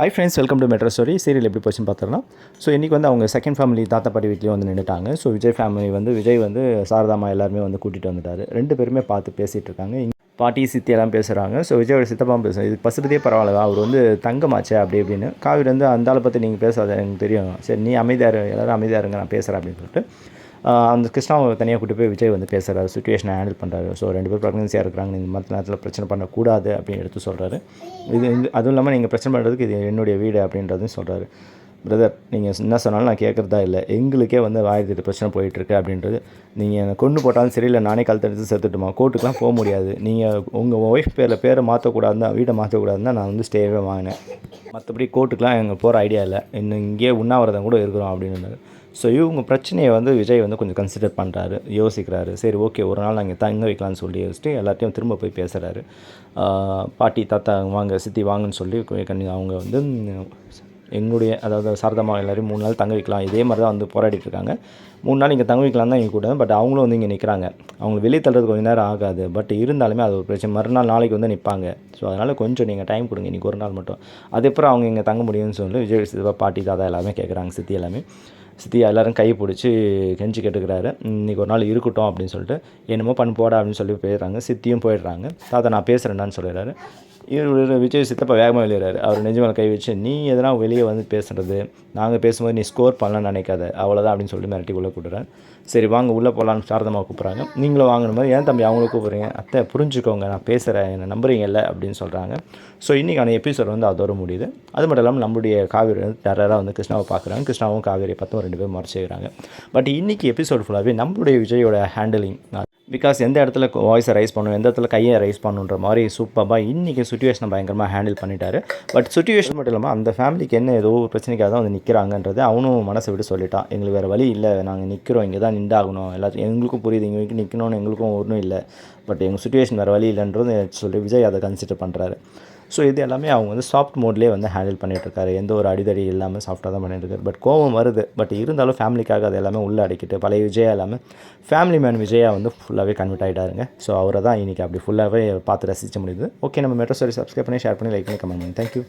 Hi friends welcome to metro story serial எப்படி போச்சுன்னு பார்த்துடலாம். ஸோ இன்றைக்கி வந்து அவங்க செகண்ட் ஃபேமிலி தாத்தா பாட்டி வீட்லேயும் வந்து நின்றுட்டாங்க ஸோ விஜய் ஃபேமிலி வந்து விஜய் வந்து சாரதாமா எல்லாருமே வந்து கூட்டிகிட்டு வந்துட்டார். ரெண்டு பேருமே பார்த்து பேசிகிட்டு இருக்காங்க. பாட்டி சித்தி எல்லாம் பேசுகிறாங்க ஸோ விஜயோட சித்தப்பா பேசுகிறாங்க இது பசுபதியே பரவாயில்ல அவர் வந்து தங்கமாச்சே அப்படி இப்படின்னு. காவிரி வந்து அந்த ஆளை பற்றி நீங்கள் பேசாத எனக்கு தெரியும். சரி நீ அமைதியாக இரு. எல்லாரும் அமைதியாக இருங்க நான் பேசுகிறேன் அப்படின்னு சொல்லிட்டு அந்த கிருஷ்ணாவை தனியாக கூட்டி போய் விஜய் வந்து பேசுகிறாரு சுச்சுவேஷனை ஹேண்டில் பண்ணுறாரு ஸோ ரெண்டு பேர் ப்ரெக்னன்சியாக இருக்கிறாங்க. இந்த மாதிரி நேரத்தில் பிரச்சனை பண்ணக்கூடாது அப்படின்னு எடுத்து சொல்கிறாரு இது அதுவும் இல்லாமல் நீங்கள் பிரச்சனை பண்ணுறதுக்கு இது என்னுடைய வீடு அப்படின்றதையும் சொல்கிறாரு பிரதர் நீங்கள் என்ன சொன்னாலும் நான் கேட்குறதா இல்லை. எங்களுக்கே வந்து ஆயிரத்தி எட்டு பிரச்சனை போயிட்டுருக்கு அப்படின்றது நீங்கள் என்னை கொண்டு போட்டாலும் சரி இல்லை நானே கழுத்து எடுத்து செத்துட்டுமா? கோர்ட்டுக்கெலாம் போக முடியாது. நீங்கள் உங்கள் ஒய்ஃப் பேரில் பேரை மாற்றக்கூடாதுன்னா வீட்டை மாற்றக்கூடாதுன்னு நான் வந்து ஸ்டேவே வாங்கினேன். மற்றபடி கோர்ட்டுக்கெலாம் எங்கள் போகிற ஐடியா இல்லை. இன்னும் இங்கேயே உண்ணாவிரதம் கூட இருக்கிறோம் அப்படின்னு ஸோ இவங்க பிரச்சனையை வந்து விஜய் வந்து கொஞ்சம் கன்சிடர் பண்ணுறாரு யோசிக்கிறாரு. சரி ஓகே ஒரு நாள் நாங்கள் தங்க வைக்கலாம்னு சொல்லி யோசிச்சுட்டு எல்லாத்தையும் திரும்ப போய் பேசுகிறாரு பாட்டி தாத்தா வாங்க சித்தி வாங்கன்னு சொல்லி அவங்க வந்து எங்களுடைய அதாவது சாரதாமா எல்லோரும் மூணு நாள் தங்க வைக்கலாம். இதே மாதிரி தான் வந்து போராடிட்டு இருக்காங்க. மூணு நாள் இங்கே தங்க வைக்கலாம் தான் இங்கே கூட பட் அவங்களும் வந்து இங்கே நிற்கிறாங்க அவங்க வெளியே தள்ளுறது கொஞ்சம் நேரம் ஆகாது. பட் இருந்தாலுமே அது ஒரு பிரச்சனை. மறுநாள் நாளைக்கு வந்து நிற்பாங்க ஸோ அதனால் கொஞ்சம் நீங்கள் டைம் கொடுங்க. இன்றைக்கி ஒரு நாள் மட்டும். அதுக்கப்புறம் அவங்க இங்கே தங்க முடியும்னு சொல்லி விஜய் சித்தப்பா பாட்டி தாத்தா எல்லாமே கேட்குறாங்க சித்தி எல்லாமே. சித்தி எல்லாரும் கை பிடிச்சி கெஞ்சி கேட்டுக்கிறாரு. இன்றைக்கி ஒரு நாள் இருக்கட்டும் அப்படின்னு சொல்லிட்டு என்னமோ பண்ண போடா அப்படின்னு சொல்லி போயிடுறாங்க. சித்தியும் போயிடுறாங்க. தாத்தா நான் பேசுகிறேன்னான்னு சொல்லிடுறாரு. இவர் விஜய் சித்தப்பா வேகமாக வெளியிறாரு. அவர் நெஞ்சு கை வச்சு நீ எதனா வெளியே வந்து பேசுறது நாங்கள் பேசும்போது நீ ஸ்கோர் பண்ணலாம்னு நினைக்காத அவ்வளோதான் அப்படின்னு சொல்லிட்டு மிரட்டி உள்ளே கூப்பிட்றேன் சரி வாங்க உள்ளே போகலான்னு சாரதமாக கூப்பிட்றாங்க. நீங்களும் வாங்கின மாதிரி ஏன் தம்பி அவங்கள கூப்பிட்றீங்க? அத்தை புரிஞ்சுக்கோங்க நான் பேசுகிறேன் என்னை நம்புறீங்கல்ல அப்படின்னு சொல்கிறாங்க ஸோ இன்றைக்கான எபிசோட் வந்து அதோட முடியுது. அது மட்டும் இல்லாமல் நம்மளுடைய காவேரி வந்து டெரராக வந்து கிருஷ்ணாவை பார்க்குறாங்க. கிருஷ்ணாவும் காவேரி பார்த்தும் ரெண்டு பேரும் மறைச்சிக்கிறாங்க பட் இன்றைக்கி எபிசோட் ஃபுல்லாகவே நம்மளுடைய விஜயோட ஹேண்டலிங் பிகாஸ் எந்த இடத்துல வாய்ஸை ரைஸ் பண்ணணும் எந்த இடத்துல கையை ரைஸ் பண்ணுன்ற மாதிரி சூப்பராக இன்றைக்கி சுச்சுவேஷனை பயங்கரமாக ஹேண்டில் பண்ணிட்டாரு. பட் சுச்சுவேஷன் மட்டும் இல்லாமல் அந்த ஃபேமிலிக்கு என்ன ஏதோ ஒரு பிரச்சனைக்காக தான் வந்து நிற்கிறாங்கன்றது அவனும் மனசை விட்டு சொல்லிட்டான். எங்களுக்கு வேறு வழி இல்லை நாங்கள் நிற்கிறோம் இங்கே தான் நின்றாகணும். எல்லாத்தையும் எங்களுக்கும் புரியுது இங்கே வரைக்கும் நிற்கணும்னு எங்களுக்கும் ஒன்றும் இல்லை. பட் எங்கள் சுச்சுவேஷன் வேறு வழி இல்லைன்றது சொல்லி விஜய் அதை கன்சிடர் பண்ணுறாரு ஸோ இது எல்லாமே அவங்க வந்து சாஃப்ட் மோட்லேயே வந்து ஹேண்டில் பண்ணிட்டு எந்த ஒரு அடிதடி இல்லாமல் சாஃப்டாக தான் பண்ணிட்டு இருக்காரு பட் கோவம் வருது. பட் இருந்தாலும் ஃபேமிலிக்காக அது எல்லாமே உள்ளே அடிக்கிட்டு பழைய விஜயா இல்லாமல் ஃபேமிலி மேன் விஜயா வந்து ஃபுல்லாகவே கன்வெர்ட் ஆகிட்டாருங்க ஸோ அவரை தான் இன்றைக்கி அப்படி ஃபுல்லாகவே பார்த்து ரசிக்க முடியுது. ஓகே நம்ம மெட்ரோ ஸ்டோரி சப்ஸ்கிரைப் பண்ணி ஷேர் பண்ணி லைக் பண்ணி கமெண்ட் பண்ணி தேங்க்யூ